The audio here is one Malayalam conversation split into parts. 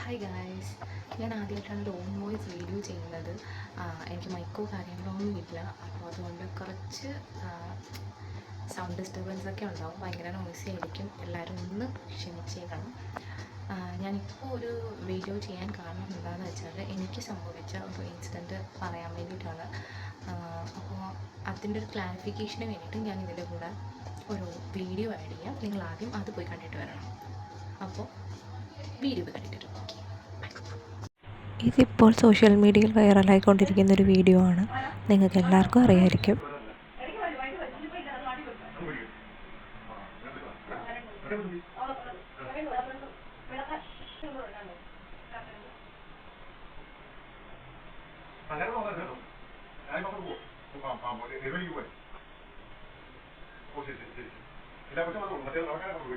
ഹായ് ഗായ്സ് ഞാൻ ആദ്യമായിട്ടാണ് ലോൺ വോയിസ് വീഡിയോ ചെയ്യുന്നത് എനിക്ക് മൈക്കോ കാര്യങ്ങളൊന്നും ഇല്ല. അപ്പോൾ അതുകൊണ്ട് കുറച്ച് സൗണ്ട് ഡിസ്റ്റർബൻസ് ഒക്കെ ഉണ്ടാവും. ഭയങ്കര നോയിസ് ആയിരിക്കും. എല്ലാവരും ഒന്ന് ക്ഷമിച്ചേക്കണം. ഞാനിപ്പോൾ ഒരു വീഡിയോ ചെയ്യാൻ കാരണം എന്താണെന്ന് വെച്ചാൽ എനിക്ക് സംഭവിച്ച ഒരു ഇൻസിഡന്റ് പറയാൻ വേണ്ടിയിട്ടാണ്. അപ്പോൾ അതിന്റെ ഒരു ക്ലാരിഫിക്കേഷന് വേണ്ടിയിട്ട് ഞാൻ ഇതിന്റെ കൂടെ ഒരു വീഡിയോ ആഡ് ചെയ്യാം. നിങ്ങൾ ആദ്യം അത് പോയി കണ്ടിട്ട് വരണം. അപ്പോൾ വീഡിയോ കണ്ടിട്ട് വരും. ഇതിപ്പോൾ സോഷ്യൽ മീഡിയയിൽ വൈറലായിക്കൊണ്ടിരിക്കുന്ന ഒരു വീഡിയോ ആണ്. നിങ്ങൾക്ക് എല്ലാവർക്കും അറിയായിരിക്കും. അങ്ങനെ നോക്കാൻ കേട്ടോ ഞാൻ നോക്കാൻ പോകും ആ ആ പോലെ നിർവഹിക്കും പോലെ ഓ ശരി ശരി ശരി ഇല്ല പക്ഷെ വന്നോളൂ മറ്റേ നടക്കാനെ കൊണ്ട്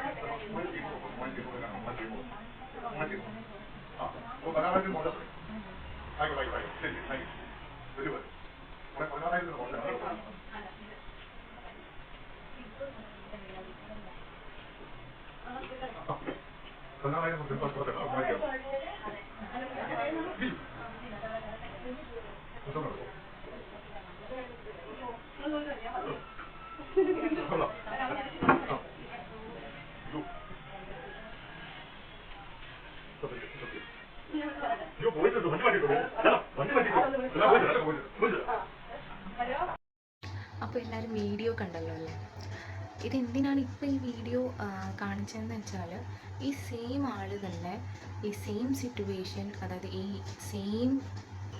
はい。ഈ സെയിം സിറ്റുവേഷൻ അതായത് ഈ സെയിം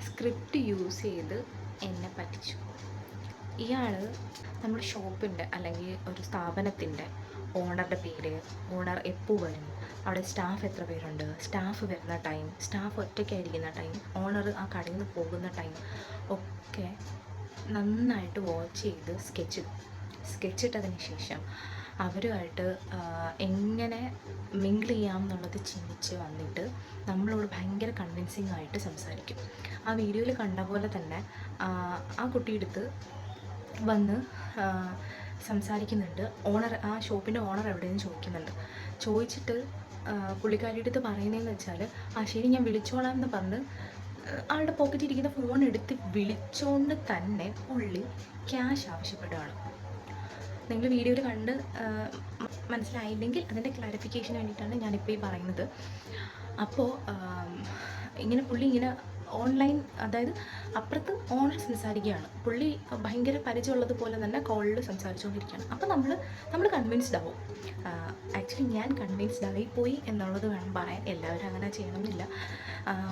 സ്ക്രിപ്റ്റ് യൂസ് ചെയ്ത് എന്നെ പറ്റിച്ചു. ഇയാൾ നമ്മുടെ ഷോപ്പിന്റെ അല്ലെങ്കിൽ ഒരു സ്ഥാപനത്തിന്റെ ഓണറുടെ പേര് ഓണർ എപ്പോൾ വരും അവിടെ സ്റ്റാഫ് എത്ര പേരുണ്ട് സ്റ്റാഫ് വരുന്ന ടൈം സ്റ്റാഫ് ഒറ്റയ്ക്കായിരിക്കുന്ന ടൈം ഓണർ ആ കടയിൽ നിന്ന് പോകുന്ന ടൈം ഒക്കെ നന്നായിട്ട് വാച്ച് ചെയ്ത് സ്കെച്ച് സ്കെച്ചിട്ടതിന് ശേഷം അവരുമായിട്ട് എങ്ങനെ മിങ്കിൾ ചെയ്യാം എന്നുള്ളത് ചിന്തിച്ച് വന്നിട്ട് നമ്മളോട് ഭയങ്കര കൺവിൻസിങ് ആയിട്ട് സംസാരിക്കും. ആ വീഡിയോയിൽ കണ്ട പോലെ തന്നെ ആ, കുട്ടിയെടുത്ത് വന്ന് സംസാരിക്കുന്നുണ്ട്. ഓണർ ആ ഷോപ്പിന്റെ ഓണർ എവിടെയെന്ന് ചോദിക്കുന്നുണ്ട്. ചോദിച്ചിട്ട് പുള്ളിക്കാരിയുടെ അടുത്ത് പറയുന്നതെന്ന് വെച്ചാൽ ആ ശരി ഞാൻ വിളിച്ചോളാം എന്ന് പറഞ്ഞ് ആളുടെ പോക്കറ്റിൽ ഇരിക്കുന്ന ഫോൺ എടുത്ത് വിളിച്ചോണ്ട് തന്നെ പുള്ളി ക്യാഷ് ആവശ്യപ്പെടുകയാണ് നിങ്ങൾ വീഡിയോയിൽ കണ്ട് മനസ്സിലായില്ലെങ്കിൽ അതിന്റെ ക്ലാരിഫിക്കേഷന് വേണ്ടിയിട്ടാണ് ഞാനിപ്പോൾ ഈ പറയുന്നത് അപ്പോൾ ഇങ്ങനെ പുള്ളി ഇങ്ങനെ ഓൺലൈൻ അതായത് അപ്പുറത്ത് ഓൺലൈൻ സംസാരിക്കുകയാണ്. പുള്ളി ഭയങ്കര പരിചയമുള്ളത് പോലെ തന്നെ കോളിൽ സംസാരിച്ചുകൊണ്ടിരിക്കുകയാണ്. അപ്പോൾ നമ്മൾ നമ്മൾ കൺവിൻസ്ഡ് ആവും. ആക്ച്വലി ഞാൻ കൺവിൻസ്ഡ് ആയിപ്പോയി എന്നുള്ളത് വേണം പറയാൻ. എല്ലാവരും അങ്ങനെ ചെയ്യണമെന്നില്ല.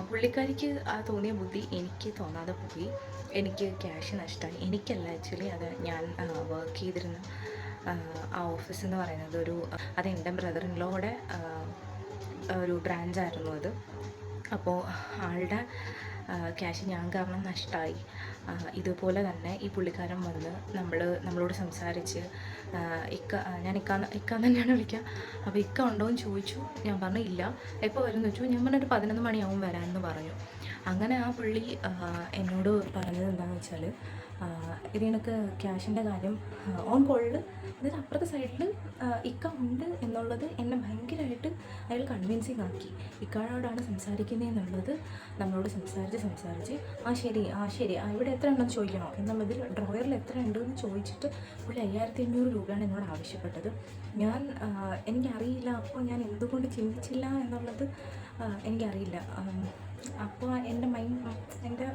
പുള്ളിക്കാരിക്ക് ആ തോന്നിയ ബുദ്ധി എനിക്ക് തോന്നാതെ പോയി. എനിക്ക് ക്യാഷ് നഷ്ടമായി. എനിക്കല്ല ആക്ച്വലി അത് ഞാൻ വർക്ക് ചെയ്തിരുന്ന ആ, ഓഫീസ് എന്ന് പറയുന്നത് ഒരു അത് എന്റെ ലോയുടെ ഒരു ബ്രാഞ്ചായിരുന്നു അത്. അപ്പോൾ ആളുടെ ക്യാഷ് ഞാൻ കാരണം നഷ്ടമായി ഇതുപോലെ തന്നെ ഈ പുള്ളിക്കാരൻ വന്ന് നമ്മൾ നമ്മളോട് സംസാരിച്ച് ഇക്ക ഞാൻ ഇക്ക ഇക്കാന്ന് തന്നെയാണ് വിളിക്കുക അപ്പോൾ ഇക്ക ഉണ്ടോ എന്ന് ചോദിച്ചു. ഞാൻ പറഞ്ഞു ഇല്ല. എപ്പോൾ വരും എന്ന് വെച്ചു ഞാൻ പറഞ്ഞൊരു പതിനൊന്ന് മണിയാവും വരാമെന്ന് പറഞ്ഞു. അങ്ങനെ ആ പുള്ളി എന്നോട് പറഞ്ഞത് എന്താണെന്ന് വെച്ചാൽ ഇത് എനിക്ക് ക്യാഷിന്റെ കാര്യം ഓൺ കോളിൽ അതായത് അപ്പുറത്തെ സൈഡിൽ ഇക്ക ഉണ്ട് എന്നുള്ളത് എന്നെ ഭയങ്കരമായിട്ട് അയാൾ കൺവിൻസിങ് ആക്കി. ഇക്കാളോടാണ് സംസാരിക്കുന്നതെന്നുള്ളത് നമ്മളോട് സംസാരിച്ച് സംസാരിച്ച് ആ ശരി ആ ശരി ആ ഇവിടെ എത്ര ഉണ്ടെന്ന് ചോദിക്കണോ? എന്നുള്ളതിൽ ഡ്രോയറിൽ എത്ര ഉണ്ടെന്ന് ചോദിച്ചിട്ട് പുള്ളി അയ്യായിരത്തി അഞ്ഞൂറ് രൂപയാണ് എന്നോട് ആവശ്യപ്പെട്ടത്. ഞാൻ എനിക്കറിയില്ല അപ്പോൾ ഞാൻ എന്തുകൊണ്ട് ചിന്തിച്ചില്ല എന്നുള്ളത് എനിക്കറിയില്ല. അപ്പോൾ എന്റെ മൈൻഡ് എന്റെ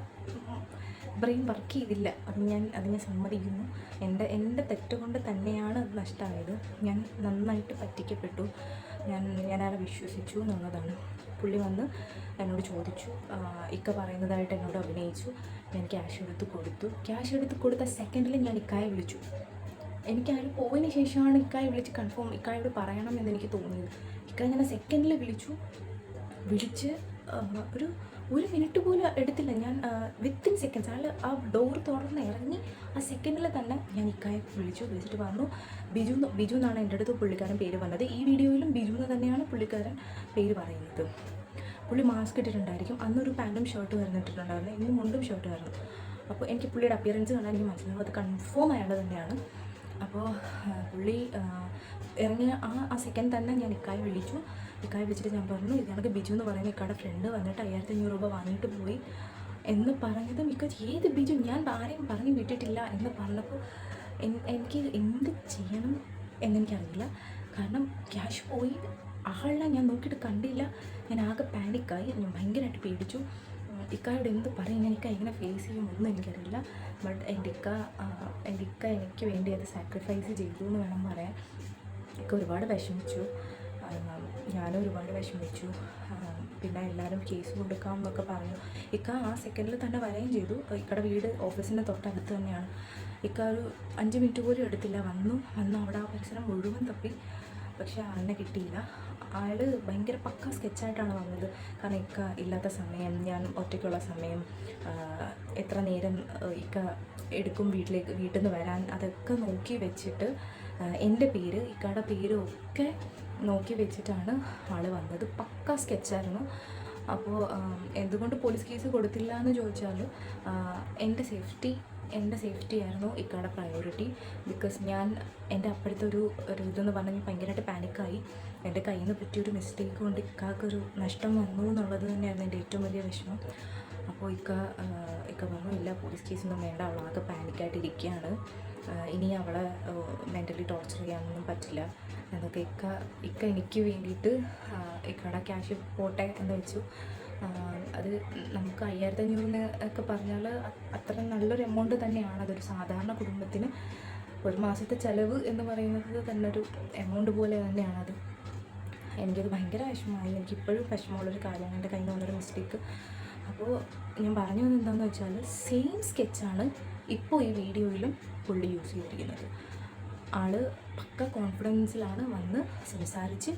ബ്രെയിൻ വർക്ക് ചെയ്തില്ല. അത് ഞാൻ അത് ഞാൻ സമ്മതിക്കുന്നു. എന്റെ എന്റെ തെറ്റ് കൊണ്ട് തന്നെയാണ് അത് നഷ്ടമായത് ഞാൻ നന്നായിട്ട് പറ്റിക്കപ്പെട്ടു. ഞാൻ ഞാനയാളെ വിശ്വസിച്ചു എന്നുള്ളതാണ്. പുള്ളി വന്ന് എന്നോട് ചോദിച്ചു. ഇക്ക പറയുന്നതായിട്ട് എന്നോട് അഭിനയിച്ചു. ഞാൻ ക്യാഷ് എടുത്ത് കൊടുത്തു. ക്യാഷ് എടുത്ത് കൊടുത്ത സെക്കൻഡിൽ ഞാൻ ഇക്കായെ വിളിച്ചു. എനിക്ക് അയാൾ പോയതിന് ശേഷമാണ് ഇക്കായെ വിളിച്ച് കൺഫേം ഇക്കായോട് പറയണം എന്ന് എനിക്ക് തോന്നിയത്. ഇക്കായ ഞാൻ സെക്കൻഡിൽ വിളിച്ചു. വിളിച്ച് ഒരു ഒരു മിനിറ്റ് പോലും എടുത്തില്ല. ഞാൻ വിത്തിൻ സെക്കൻഡ്സ് അയാൾ ആ ഡോർ തുറന്ന് ഇറങ്ങി ആ സെക്കൻഡിൽ തന്നെ ഞാൻ ഇക്കായെ വിളിച്ചു വിളിച്ചിട്ട് പറഞ്ഞു ബിജു ബിജു എന്നാണ് എന്റെ അടുത്ത് പുള്ളിക്കാരൻ പേര് പറഞ്ഞത്. ഈ വീഡിയോയിലും ബിജു എന്ന് തന്നെയാണ് പുള്ളിക്കാരൻ പേര് പറയുന്നത്. പുള്ളി മാസ്ക് ഇട്ടിട്ടുണ്ടായിരിക്കും. അന്നൊരു പാന്റും ഷർട്ടും വരുന്നിട്ടുണ്ടായിരുന്നു ഇന്ന് മുണ്ടും ഷർട്ടും ആയിരുന്നു. അപ്പോൾ എനിക്ക് പുള്ളിയുടെ അപ്പിയറൻസ് കാണാൻ എനിക്ക് മനസ്സിലാവും. അത് കൺഫേം അയാൾ തന്നെയാണ്. അപ്പോൾ പുള്ളി ഇറങ്ങിയ ആ ആ സെക്കൻഡ് തന്നെ ഞാൻ ഇക്കായെ വിളിച്ചു. ഇക്കായെ വിളിച്ചിട്ട് ഞാൻ പറഞ്ഞു ഇതാണെങ്കിൽ ബിജു എന്ന് പറയുന്ന ഇക്കാടെ ഫ്രണ്ട് വന്നിട്ട് അയ്യായിരത്തി അഞ്ഞൂറ് രൂപ വാങ്ങിയിട്ട് പോയി. എന്ന് പറഞ്ഞത് മിക്ക ഏത് ബിജു? ഞാൻ ആരെയും പറഞ്ഞു വിട്ടിട്ടില്ല. എന്ന് പറഞ്ഞപ്പോൾ എനിക്ക് എന്ത് ചെയ്യണം എന്നെനിക്കറിയില്ല. കാരണം ക്യാഷ് പോയി. ആളെ ഞാൻ നോക്കിയിട്ട് കണ്ടില്ല. ഞാൻ ആകെ പാനിക്കായി ഞാൻ ഭയങ്കരമായിട്ട് പേടിച്ചു. ഇക്കായോട് എന്ത് പറയും? എനിക്ക് എങ്ങനെ ഫേസ് ചെയ്യും ഒന്നും എനിക്കറിയില്ല. ബട്ട് എന്റെ ഇക്ക എന്റെ ഇക്ക എനിക്ക് വേണ്ടി അത് സാക്രിഫൈസ് ചെയ്തു എന്ന് വേണം പറയാൻ. ഇക്ക ഒരുപാട് വിഷമിച്ചു. ഞാനും ഒരുപാട് വിഷമിച്ചു. പിന്നെ എല്ലാവരും കേസ് കൊടുക്കാം എന്നൊക്കെ പറഞ്ഞു. ഇക്ക ആ സെക്കൻഡിൽ തന്നെ വരികയും ചെയ്തു. ഇക്കടെ വീട് ഓഫീസിന്റെ തൊട്ടടുത്ത് തന്നെയാണ്. ഇക്ക ഒരു അഞ്ച് മിനിറ്റ് പോലും എടുത്തില്ല. വന്നു. വന്നു അവിടെ ആ പരിസരം മുഴുവൻ തപ്പി. പക്ഷെ ആളിനെ കിട്ടിയില്ല. അയാൾ ഭയങ്കര പക്ക സ്കെച്ചായിട്ടാണ് വന്നത്. കാരണം ഇക്ക ഇല്ലാത്ത സമയം ഞാൻ ഒറ്റയ്ക്കുള്ള സമയം എത്ര നേരം ഇക്ക എടുക്കും വീട്ടിലേക്ക് വീട്ടിൽ നിന്ന് വരാൻ അതൊക്കെ നോക്കി വെച്ചിട്ട് എന്റെ പേര് ഇക്കയുടെ പേരും ഒക്കെ നോക്കി വെച്ചിട്ടാണ് ആൾ വന്നത്. പക്ക സ്കെച്ചായിരുന്നു അപ്പോൾ എന്തുകൊണ്ട് പോലീസ് കേസ് കൊടുത്തില്ല എന്ന് ചോദിച്ചാൽ എന്റെ സേഫ്റ്റി എന്റെ സേഫ്റ്റി ആയിരുന്നു ഇക്കാടെ പ്രയോറിറ്റി ബിക്കോസ് ഞാൻ എന്റെ അപ്പോഴത്തെ ഒരു ഒരു ഇതെന്ന് പറഞ്ഞാൽ ഭയങ്കരമായിട്ട് പാനിക്കായി എന്റെ കയ്യിൽ നിന്ന് പറ്റിയൊരു മിസ്റ്റേക്ക് കൊണ്ട് ഇക്കാക്കൊരു നഷ്ടം വന്നു എന്നുള്ളത് തന്നെയായിരുന്നു എന്റെ ഏറ്റവും വലിയ വിഷമം. അപ്പോൾ ഇക്ക ഇക്ക പറഞ്ഞു ഇല്ല പോലീസ് കേസൊന്നും വേണ്ട. അവളാകെ പാനിക്കായിട്ടിരിക്കുകയാണ് ഇനി അവളെ മെന്റലി ടോർച്ചർ ചെയ്യാനൊന്നും പറ്റില്ല. എന്നൊക്കെ ഇക്ക ഇക്ക എനിക്ക് വേണ്ടിയിട്ട് ഇക്കയുടെ ക്യാഷ് പോട്ടെ എന്ന് വെച്ചു. അത് നമുക്ക് അയ്യായിരത്തി അഞ്ഞൂറിന് ഒക്കെ പറഞ്ഞാൽ അത്ര നല്ലൊരു എമൗണ്ട് തന്നെയാണ്. അതൊരു സാധാരണ കുടുംബത്തിന് ഒരു മാസത്തെ ചിലവ് എന്ന് പറയുന്നത് തന്നെ ഒരു എമൗണ്ട് പോലെ തന്നെയാണ് തന്നെയാണത് എനിക്കത് ഭയങ്കര വിഷമമായി. എനിക്കിപ്പോഴും വിഷമമുള്ളൊരു കാര്യമാണ് എന്റെ കയ്യിൽ നിന്നുള്ളൊരു മിസ്റ്റേക്ക് അപ്പോൾ ഞാൻ പറഞ്ഞു വന്നത് എന്താണെന്ന് വെച്ചാൽ സെയിം സ്കെച്ചാണ് ഇപ്പോൾ ഈ വീഡിയോയിലും പുള്ളി യൂസ് ചെയ്തിരിക്കുന്നത്. ആൾ പക്ക കോൺഫിഡൻസിലാണ് വന്ന് സംസാരിച്ച്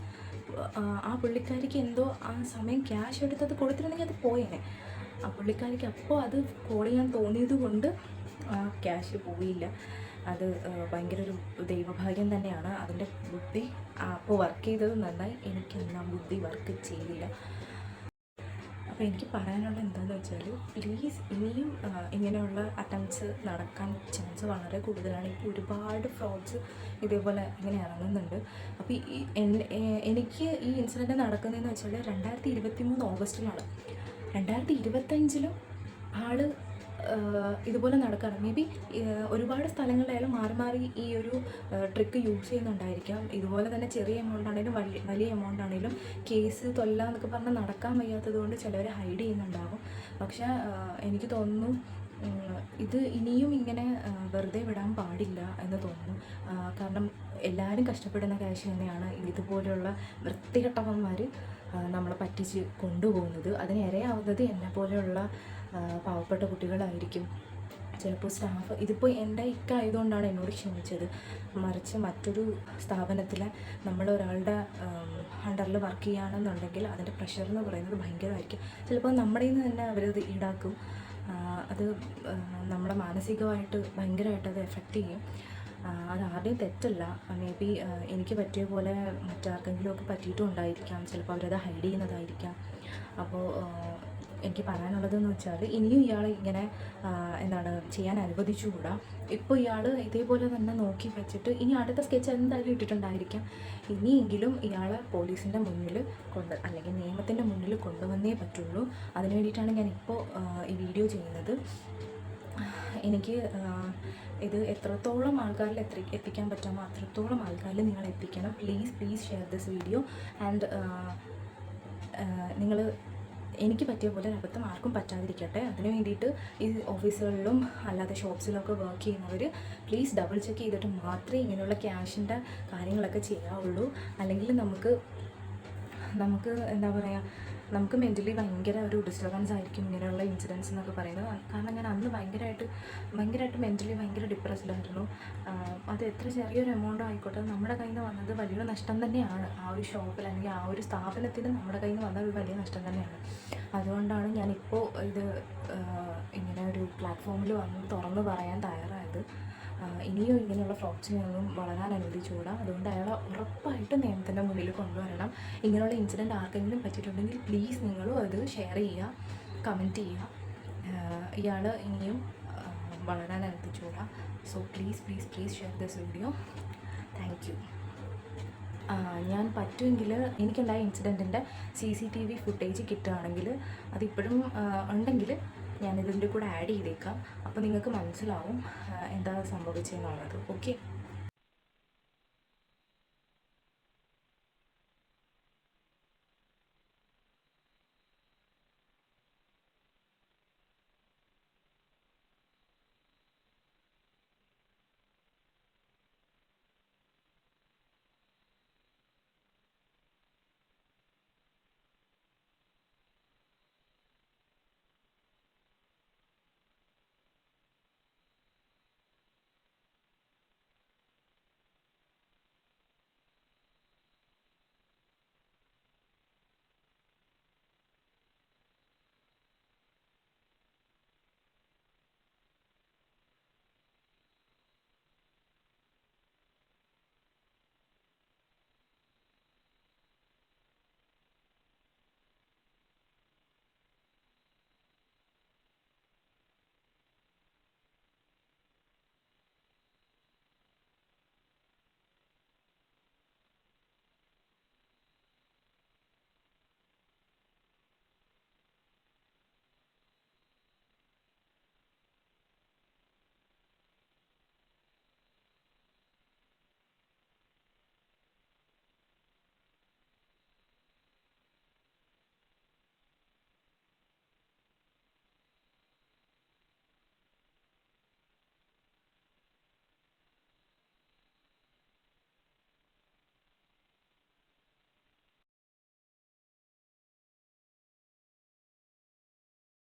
ആ, പുള്ളിക്കാരിക്ക് എന്തോ ആ സമയം ക്യാഷ് എടുത്തത് കൊടുത്തിരുന്നെങ്കിൽ അത് പോയേനെ. ആ പുള്ളിക്കാരിക്ക് അപ്പോൾ അത് കോൾ ചെയ്യാൻ തോന്നിയത് കൊണ്ട് ആ ക്യാഷ് പോയില്ല. അത് ഭയങ്കര ഒരു ദൈവഭാഗ്യം തന്നെയാണ്. അതിന്റെ ബുദ്ധി അപ്പോൾ വർക്ക് ചെയ്തത് നന്നായി. എനിക്ക് ആ ബുദ്ധി വർക്ക് ചെയ്തില്ല. അപ്പോൾ എനിക്ക് പറയാനുള്ള എന്താണെന്ന് വെച്ചാൽ പ്ലീസ് ഇനിയും ഇങ്ങനെയുള്ള അറ്റംപ്റ്റ്സ് നടക്കാൻ ചാൻസ് വളരെ കൂടുതലാണ്. ഇപ്പോൾ ഒരുപാട് ഫ്രോഡ്സ് ഇതേപോലെ ഇങ്ങനെ ഇറങ്ങുന്നുണ്ട്. അപ്പോൾ ഈ എനിക്ക് ഈ ഇൻസിഡന്റ് നടക്കുന്നതെന്ന് വെച്ചാൽ രണ്ടായിരത്തി ഇരുപത്തി മൂന്ന് ഓഗസ്റ്റിലാണ്. രണ്ടായിരത്തി ഇരുപത്തഞ്ചിലും ആൾ ആ, ഇതുപോലെ നടക്കാറ് മേ ബി ഒരുപാട് സ്ഥലങ്ങളിലായാലും മാറി മാറി ഈ ഒരു ട്രിക്ക് യൂസ് ചെയ്യുന്നുണ്ടായിരിക്കാം. ഇതുപോലെ തന്നെ ചെറിയ എമൗണ്ട് ആണെങ്കിലും വലിയ വലിയ എമൗണ്ട് ആണെങ്കിലും കേസ് തൊല്ല എന്നൊക്കെ പറഞ്ഞാൽ നടക്കാൻ വയ്യാത്തത് കൊണ്ട് ചിലവർ ഹൈഡ് ചെയ്യുന്നുണ്ടാകും. പക്ഷേ എനിക്ക് തോന്നുന്നു ഇത് ഇനിയും ഇങ്ങനെ വെറുതെ വിടാൻ പാടില്ല എന്ന് തോന്നുന്നു. കാരണം എല്ലാവരും കഷ്ടപ്പെടുന്ന കാശ് തന്നെയാണ് ഇതുപോലെയുള്ള വൃത്തികെട്ടവന്മാർ നമ്മളെ പറ്റിച്ച് കൊണ്ടുപോകുന്നത്. അതിന് ഇരയാവുന്നത് എന്നെ പോലെയുള്ള പാവപ്പെട്ട കുട്ടികളായിരിക്കും. ചിലപ്പോൾ സ്റ്റാഫ് ഇതിപ്പോൾ എന്റെ ഇക്ക ആയതുകൊണ്ടാണ് എന്നോട് ക്ഷമിച്ചത്. മറിച്ച് മറ്റൊരു സ്ഥാപനത്തിൽ നമ്മൾ ഒരാളുടെ അണ്ടറിൽ വർക്ക് ചെയ്യുകയാണെന്നുണ്ടെങ്കിൽ അതിന്റെ പ്രഷർ എന്ന് പറയുന്നത് ഭയങ്കരമായിരിക്കും. ചിലപ്പോൾ നമ്മുടെ നിന്ന് തന്നെ അവരത് ഈടാക്കും. അത് നമ്മുടെ മാനസികമായിട്ട് ഭയങ്കരമായിട്ട് അത് എഫക്റ്റ് ചെയ്യും. അത് ആരുടെയും തെറ്റല്ല. മേ ബി എനിക്ക് പറ്റിയ പോലെ മറ്റാർക്കെങ്കിലുമൊക്കെ പറ്റിയിട്ടുണ്ടായിരിക്കാം. ചിലപ്പോൾ അവരത് ഹൈഡ് ചെയ്യുന്നതായിരിക്കാം. അപ്പോൾ എനിക്ക് പറയാനുള്ളതെന്ന് വെച്ചാൽ ഇനിയും ഇയാൾ ഇങ്ങനെ എന്താണ് ചെയ്യാൻ അനുവദിച്ചുകൂടാ. ഇപ്പോൾ ഇയാൾ ഇതേപോലെ തന്നെ നോക്കി വെച്ചിട്ട് ഇനി അടുത്ത സ്കെച്ച് എന്തായാലും ഇട്ടിട്ടുണ്ടായിരിക്കാം. ഇനിയെങ്കിലും ഇയാളെ പോലീസിന്റെ മുന്നിൽ കൊണ്ട് അല്ലെങ്കിൽ നിയമത്തിന്റെ മുന്നിൽ കൊണ്ടുവന്നേ പറ്റുള്ളൂ. അതിന് വേണ്ടിയിട്ടാണ് ഞാൻ ഇപ്പോൾ ഈ വീഡിയോ ചെയ്യുന്നത്. എനിക്ക് ഇത് എത്രത്തോളം ആൾക്കാരിൽ എത്തി എത്തിക്കാൻ പറ്റാമോ അത്രത്തോളം ആൾക്കാരിൽ നിങ്ങൾ എത്തിക്കണം. Please please share this video and നിങ്ങൾ എനിക്ക് പറ്റിയ പോലെ ഒരു അബദ്ധം ആർക്കും പറ്റാതിരിക്കട്ടെ. അതിന് വേണ്ടിയിട്ട് ഈ ഓഫീസുകളിലും അല്ലാതെ ഷോപ്സിലൊക്കെ വർക്ക് ചെയ്യുന്നവർ പ്ലീസ് ഡബിൾ ചെക്ക് ചെയ്തിട്ട് മാത്രമേ ഇങ്ങനെയുള്ള ക്യാഷിന്റെ കാര്യങ്ങളൊക്കെ ചെയ്യാവുള്ളൂ. അല്ലെങ്കിൽ നമുക്ക് നമുക്ക് എന്താ പറയുക നമുക്ക് മെന്റലി ഭയങ്കര ഒരു ഡിസ്റ്റർബൻസ് ആയിരിക്കും ഇങ്ങനെയുള്ള ഇൻസിഡൻസ് എന്നൊക്കെ പറയുന്നത്. കാരണം ഞാൻ അന്ന് ഭയങ്കരമായിട്ട് ഭയങ്കരമായിട്ട് മെന്റലി ഭയങ്കര ഡിപ്രസ്ഡ് ആയിരുന്നു. അത് എത്ര ചെറിയൊരു എമൗണ്ട് ആയിക്കോട്ടെ നമ്മുടെ കയ്യിൽ നിന്ന് വന്നത് വലിയൊരു നഷ്ടം തന്നെയാണ്. ആ ഒരു ഷോപ്പിൽ അല്ലെങ്കിൽ ആ ഒരു സ്ഥാപനത്തിൽ നമ്മുടെ കയ്യിൽ നിന്ന് വന്ന ഒരു വലിയ നഷ്ടം തന്നെയാണ്. അതുകൊണ്ടാണ് ഞാനിപ്പോൾ ഇത് ഇങ്ങനെ ഒരു പ്ലാറ്റ്ഫോമിൽ വന്ന് തുറന്ന് പറയാൻ തയ്യാറായത്. ഇനിയും ഇങ്ങനെയുള്ള ഫ്രോഡ്സിനെയൊന്നും വളരാൻ അനുവദിച്ചുകൂടാ. അതുകൊണ്ട് അയാളെ ഉറപ്പായിട്ടും നിയമത്തിന്റെ മുന്നിൽ കൊണ്ടുവരണം. ഇങ്ങനെയുള്ള ഇൻസിഡന്റ് ആർക്കെങ്കിലും പറ്റിയിട്ടുണ്ടെങ്കിൽ പ്ലീസ് നിങ്ങളും അത് ഷെയർ ചെയ്യുക കമന്റ് ചെയ്യുക. ഇയാൾ ഇനിയും വളരാൻ അനുവദിച്ചുകൂടാ. So please please please share this video thank you ഞാൻ പറ്റുമെങ്കിൽ എനിക്കുണ്ടായ ഇൻസിഡന്റിന്റെ C C T V footage കിട്ടുകയാണെങ്കിൽ അതിപ്പോഴും ഉണ്ടെങ്കിൽ ഞാൻ ഇതിന്റെ കൂടെ ആഡ് ചെയ്തേക്കാം. അപ്പോൾ നിങ്ങൾക്ക് മനസ്സിലാവും എന്താ സംഭവിച്ചതെന്നുള്ളത്. ഓക്കെ